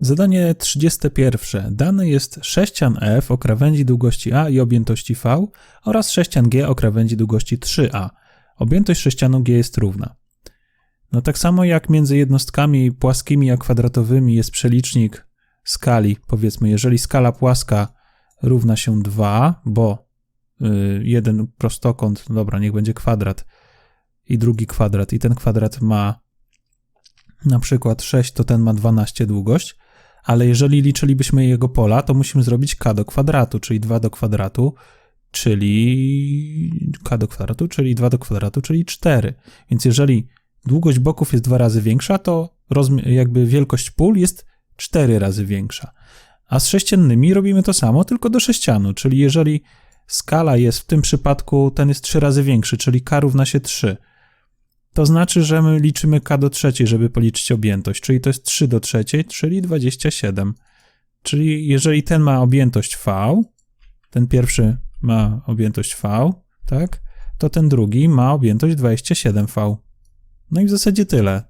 Zadanie 31. Dany jest sześcian F o krawędzi długości A i objętości V oraz sześcian G o krawędzi długości 3A. Objętość sześcianu G jest równa. No tak samo jak między jednostkami płaskimi a kwadratowymi jest przelicznik skali. Powiedzmy, jeżeli skala płaska równa się 2, bo y, jeden prostokąt, dobra, niech będzie kwadrat i drugi kwadrat i ten kwadrat ma na przykład 6, to ten ma 12 długość, ale jeżeli liczylibyśmy jego pola, to musimy zrobić k do kwadratu, czyli 2 do kwadratu, czyli k do kwadratu, czyli 2 do kwadratu, czyli 4. Więc jeżeli długość boków jest dwa razy większa, to jakby wielkość pól jest 4 razy większa. A z sześciennymi robimy to samo, tylko do sześcianu, czyli jeżeli skala jest w tym przypadku, ten jest 3 razy większy, czyli k równa się 3. To znaczy, że my liczymy k do trzeciej, żeby policzyć objętość, czyli to jest 3 do trzeciej, czyli 27. Czyli jeżeli ten ma objętość V, ten pierwszy ma objętość V, tak, to ten drugi ma objętość 27V. No i w zasadzie tyle.